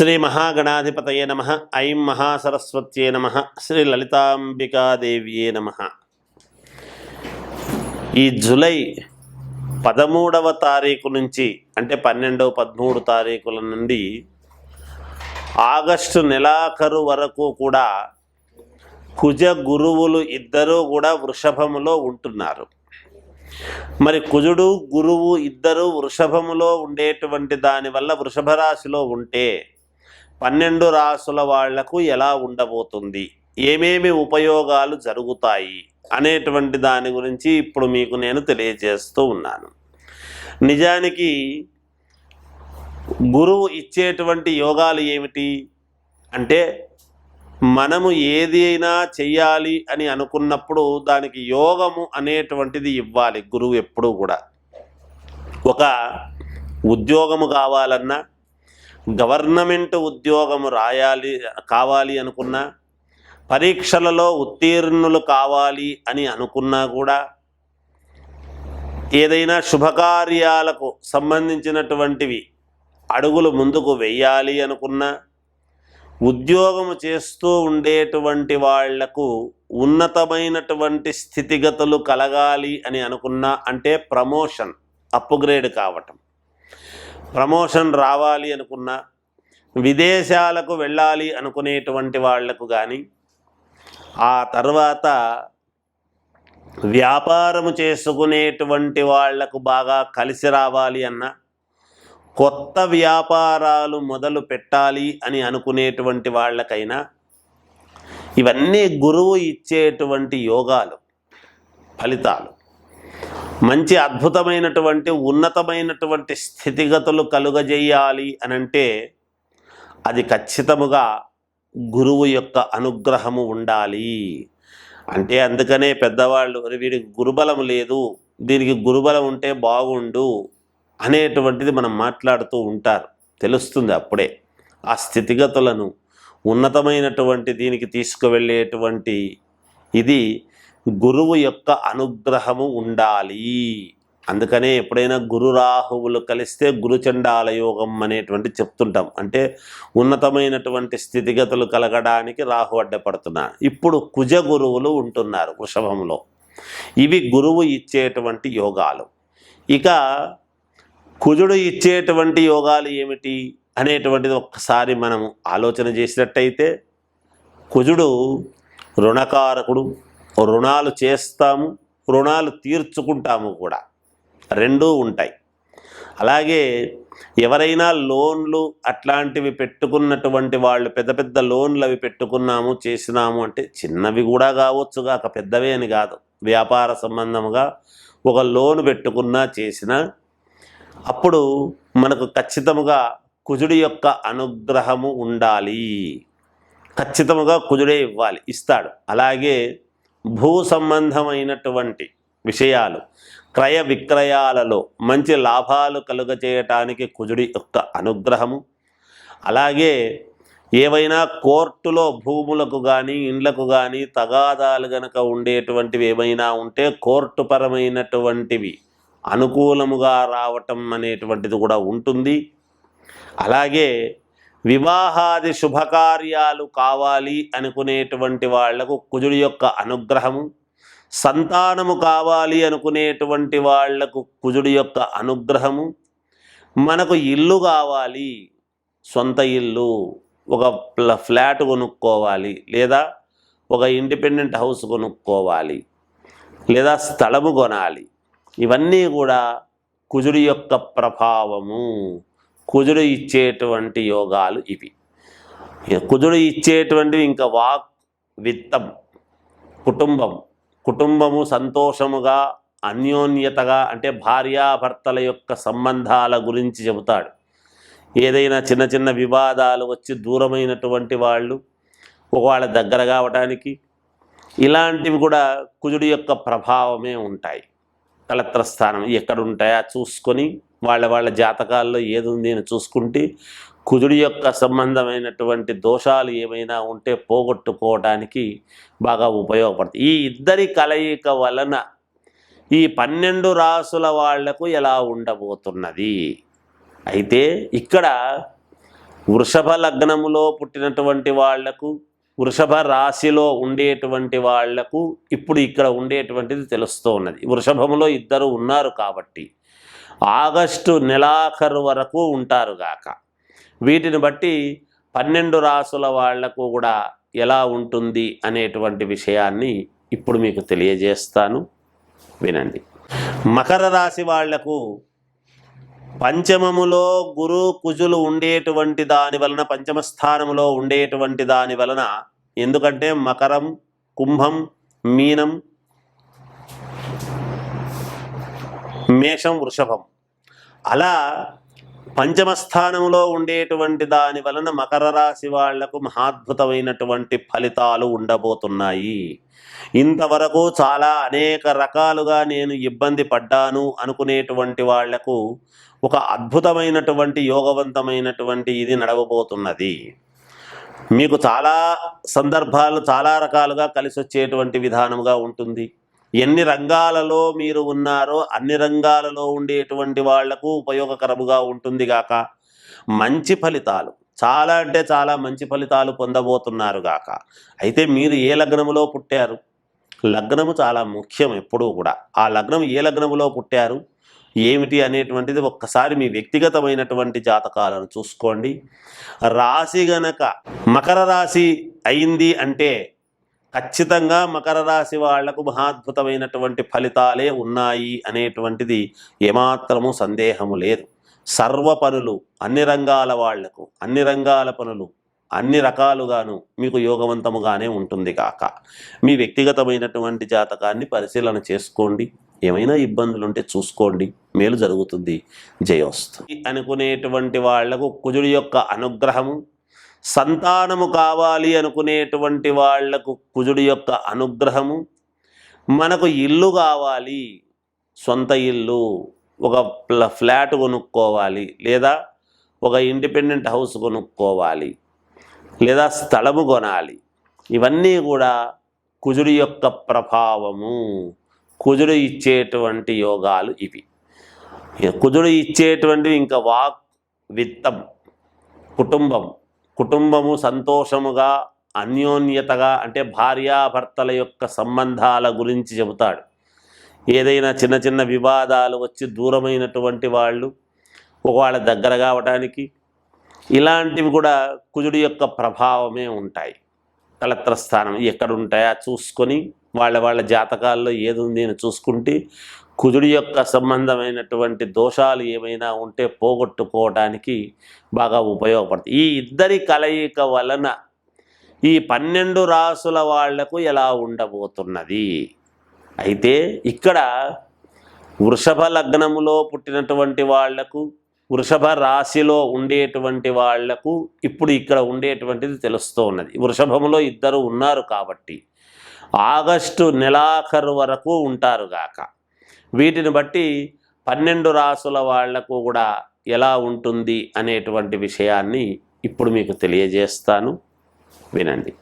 శ్రీ మహాగణాధిపతయే నమ. ఐం మహాసరస్వత్యే నమ. శ్రీ లలితాంబికాదేవ్యే నమ. ఈ జులై పదమూడవ తారీఖు నుంచి అంటే పన్నెండవ పదమూడు తారీఖుల నుండి ఆగస్టు నెలాఖరు వరకు కూడా కుజ గురువులు ఇద్దరూ కూడా వృషభములో ఉంటున్నారు. మరి కుజుడు గురువు ఇద్దరు వృషభములో ఉండేటువంటి దానివల్ల వృషభ రాశిలో ఉంటే పన్నెండు రాసుల వాళ్ళకు ఎలా ఉండబోతుంది? ఏమేమి ఉపయోగాలు జరుగుతాయి? అనేటువంటి దాని గురించి ఇప్పుడు మీకు నేను తెలియజేస్తూ ఉన్నాను. నిజానికి గురువు ఇచ్చేటువంటి యోగాలు ఏమిటి? అంటే మనము ఏది అయినా చెయ్యాలి అని అనుకున్నప్పుడు దానికి యోగము అనేటువంటిది ఇవ్వాలి గురువు ఎప్పుడూ కూడా. ఒక ఉద్యోగము కావాలన్నా గవర్నమెంట్ ఉద్యోగము రాయాలి కావాలి అనుకున్నా పరీక్షలలో ఉత్తీర్ణులు కావాలి అని అనుకున్నా కూడా ఏదైనా శుభకార్యాలకు సంబంధించినటువంటివి అడుగులు ముందుకు వెయ్యాలి అనుకున్నా ఉద్యోగము చేస్తూ ఉండేటువంటి వాళ్ళకు ఉన్నతమైనటువంటి స్థితిగతులు కలగాలి అని అనుకున్నా అంటే ప్రమోషన్ అప్గ్రేడ్ కావటం. ప్రమోషన్ రావాలి అనుకున్నా విదేశాలకు వెళ్ళాలి అనుకునేటువంటి వాళ్ళకు కానీ ఆ తర్వాత వ్యాపారము చేసుకునేటువంటి వాళ్ళకు బాగా కలిసి రావాలి అన్నా కొత్త వ్యాపారాలు మొదలు పెట్టాలి అని అనుకునేటువంటి వాళ్ళకైనా ఇవన్నీ గురువు ఇచ్చేటువంటి యోగాలు ఫలితాలు. మంచి అద్భుతమైనటువంటి ఉన్నతమైనటువంటి స్థితిగతులు కలుగజేయాలి అనంటే అది ఖచ్చితముగా గురువు యొక్క అనుగ్రహము ఉండాలి. అంటే అందుకనే పెద్దవాళ్ళు వీడికి గురుబలం లేదు దీనికి గురుబలం ఉంటే బాగుండు అనేటువంటిది మనం మాట్లాడుతూ ఉంటారు. తెలుస్తుంది అప్పుడే. ఆ స్థితిగతులను ఉన్నతమైనటువంటి దీనికి తీసుకువెళ్ళేటువంటి ఇది గురువు యొక్క అనుగ్రహము ఉండాలి. అందుకనే ఎప్పుడైనా గురు రాహువులు కలిస్తే గురుచండాల యోగం అనేటువంటి చెప్తుంటాం. అంటే ఉన్నతమైనటువంటి స్థితిగతులు కలగడానికి రాహు అడ్డపడుతున్నాడు ఇప్పుడు కుజ గురువులు ఉంటున్నారు వృషభంలో. ఇవి గురువు ఇచ్చేటువంటి యోగాలు. ఇక కుజుడు ఇచ్చేటువంటి యోగాలు ఏమిటి అనేటువంటిది ఒక్కసారి మనం ఆలోచన చేసినట్టయితే కుజుడు రుణకారకుడు రుణాలు చేస్తాము రుణాలు తీర్చుకుంటాము కూడా. రెండూ ఉంటాయి. అలాగే ఎవరైనా లోన్లు అట్లాంటివి పెట్టుకున్నటువంటి వాళ్ళు పెద్ద పెద్ద లోన్లు అవి పెట్టుకున్నాము చేసినాము అంటే చిన్నవి కూడా కావచ్చు కాక పెద్దవే అని కాదు. వ్యాపార సంబంధముగా ఒక లోన్ పెట్టుకున్నా చేసినా అప్పుడు మనకు ఖచ్చితముగా కుజుడి యొక్క అనుగ్రహము ఉండాలి. ఖచ్చితముగా కుజుడే ఇవ్వాలి ఇస్తాడు. అలాగే భూ సంబంధమైనటువంటి విషయాలు క్రయ విక్రయాలలో మంచి లాభాలు కలుగజేయటానికి కుజుడి యొక్క అనుగ్రహము. అలాగే ఏవైనా కోర్టులో భూములకు కానీ ఇండ్లకు కానీ తగాదాలు గనక ఉండేటువంటివి ఏమైనా ఉంటే కోర్టు పరమైనటువంటివి అనుకూలముగా రావటం అనేటువంటిది కూడా ఉంటుంది. అలాగే వివాహాది శుభకార్యాలు కావాలి అనుకునేటువంటి వాళ్ళకు కుజుడి యొక్క అనుగ్రహము సంతానము కావాలి అనుకునేటువంటి వాళ్ళకు కుజుడి యొక్క అనుగ్రహము మనకు ఇల్లు కావాలి సొంత ఇల్లు ఒక ప్ల- ఫ్లాట్ కొనుక్కోవాలి లేదా ఒక ఇండిపెండెంట్ హౌస్ కొనుక్కోవాలి లేదా స్థలము కొనాలి. ఇవన్నీ కూడా కుజుడి యొక్క ప్రభావము. కుజుడు ఇచ్చేటువంటి యోగాలు ఇవి. కుజుడు ఇచ్చేటువంటివి ఇంకా వాక్ విత్తం కుటుంబం. కుటుంబము సంతోషముగా అన్యోన్యతగా అంటే భార్యాభర్తల యొక్క సంబంధాల గురించి చెబుతాడు. ఏదైనా చిన్న చిన్న వివాదాలు వచ్చి దూరమైనటువంటి వాళ్ళు ఒకవేళ దగ్గర కావటానికి ఇలాంటివి కూడా కుజుడి యొక్క ప్రభావమే ఉంటాయి. కలత్ర స్థానం ఎక్కడ చూసుకొని వాళ్ళ వాళ్ళ జాతకాల్లో ఏది ఉంది అని చూసుకుంటే కుజుడి యొక్క సంబంధమైనటువంటి దోషాలు ఏమైనా ఉంటే పోగొట్టుకోవడానికి బాగా ఉపయోగపడుతుంది. ఈ ఇద్దరి కలయిక వలన ఈ పన్నెండు రాసుల వాళ్ళకు ఎలా ఉండబోతున్నది? అయితే ఇక్కడ వృషభ లగ్నములో పుట్టినటువంటి వాళ్ళకు వృషభ రాశిలో ఉండేటువంటి వాళ్ళకు ఇప్పుడు ఇక్కడ ఉండేటువంటిది తెలుస్తూ ఉన్నది. వృషభములో ఇద్దరు ఉన్నారు కాబట్టి ఆగస్టు నెలాఖరు వరకు ఉంటారు గాక. వీటిని బట్టి పన్నెండు రాసుల వాళ్ళకు కూడా ఎలా ఉంటుంది అనేటువంటి విషయాన్ని ఇప్పుడు మీకు తెలియజేస్తాను. వినండి. మకర రాశి వాళ్ళకు పంచమములో గురు కుజులు ఉండేటువంటి దాని వలన పంచమ స్థానములో ఉండేటువంటి దాని వలన ఎందుకంటే మకరం కుంభం మీనం మేషం వృషభం. అలా పంచమ స్థానంలో ఉండేటువంటి దాని వలన మకర రాశి వాళ్ళకు మహాద్భుతమైనటువంటి ఫలితాలు ఉండబోతున్నాయి. ఇంతవరకు చాలా అనేక రకాలుగా నేను ఇబ్బంది పడ్డాను అనుకునేటువంటి వాళ్ళకు ఒక అద్భుతమైనటువంటి యోగవంతమైనటువంటి ఇది నడవబోతున్నది. మీకు చాలా సందర్భాలు చాలా రకాలుగా కలిసి వచ్చేటువంటి విధానముగా ఉంటుంది. ఎన్ని రంగాలలో మీరు ఉన్నారో అన్ని రంగాలలో ఉండేటువంటి వాళ్ళకు ఉపయోగకరముగా ఉంటుంది గాక. మంచి ఫలితాలు చాలా అంటే చాలా మంచి ఫలితాలు పొందబోతున్నారు గాక. అయితే మీరు ఏ లగ్నములో పుట్టారు? లగ్నము చాలా ముఖ్యం ఎప్పుడూ కూడా. ఆ లగ్నం ఏ లగ్నములో పుట్టారు? ఏమిటి అనేటువంటిది ఒక్కసారి మీ వ్యక్తిగతమైనటువంటి జాతకాలను చూసుకోండి. రాశి గనక మకర రాశి అయింది అంటే ఖచ్చితంగా మకర రాశి వాళ్ళకు మహాద్భుతమైనటువంటి ఫలితాలే ఉన్నాయి అనేటువంటిది ఏమాత్రము సందేహము లేదు. సర్వ పనులు అన్ని రంగాల వాళ్ళకు అన్ని రంగాల పనులు అన్ని రకాలుగాను మీకు యోగవంతముగానే ఉంటుంది కాక మీ వ్యక్తిగతమైనటువంటి జాతకాన్ని పరిశీలన చేసుకోండి. ఏమైనా ఇబ్బందులు ఉంటే చూసుకోండి. మేలు జరుగుతుంది. జయోస్తు. అనుకునేటువంటి వాళ్ళకు కుజుడి యొక్క అనుగ్రహము సంతానము కావాలి అనుకునేటువంటి వాళ్ళకు కుజుడి యొక్క అనుగ్రహము. మనకు ఇల్లు కావాలి సొంత ఇల్లు ఒక ప్ల- ఫ్లాట్ కొనుక్కోవాలి లేదా ఒక ఇండిపెండెంట్ హౌస్ కొనుక్కోవాలి లేదా స్థలము కొనాలి. ఇవన్నీ కూడా కుజుడి యొక్క ప్రభావము. కుజుడు ఇచ్చేటువంటి యోగాలు ఇవి. కుజుడు ఇచ్చేటువంటివి ఇంకా వాక్ విత్తం కుటుంబం కుటుంబము సంతోషముగా అన్యోన్యతగా అంటే భార్యాభర్తల యొక్క సంబంధాల గురించి చెబుతాడు. ఏదైనా చిన్న చిన్న వివాదాలు వచ్చి దూరమైనటువంటి వాళ్ళు ఒకవేళ దగ్గర కావటానికి ఇలాంటివి కూడా కుజుడి యొక్క ప్రభావమే ఉంటాయి. తలత్రస్థానం ఎక్కడ ఉంటాయో చూసుకొని వాళ్ళ వాళ్ళ జాతకాల్లో ఏది ఉంది అని చూసుకుంటే కుజుడి యొక్క సంబంధమైనటువంటి దోషాలు ఏమైనా ఉంటే పోగొట్టుకోవడానికి బాగా ఉపయోగపడుతుంది. ఈ ఇద్దరి కలయిక వలన ఈ పన్నెండు రాసుల వాళ్ళకు ఎలా ఉండబోతున్నది? అయితే ఇక్కడ వృషభ లగ్నములో పుట్టినటువంటి వాళ్ళకు వృషభ రాశిలో ఉండేటువంటి వాళ్ళకు ఇప్పుడు ఇక్కడ ఉండేటువంటిది తెలుస్తూ ఉన్నది. వృషభములో ఇద్దరు ఉన్నారు కాబట్టి ఆగస్టు నెలాఖరు వరకు ఉంటారు గాక. వీటిని బట్టి పన్నెండు రాసుల వాళ్ళకు కూడా ఎలా ఉంటుంది అనేటువంటి విషయాన్ని ఇప్పుడు మీకు తెలియజేస్తాను. వినండి.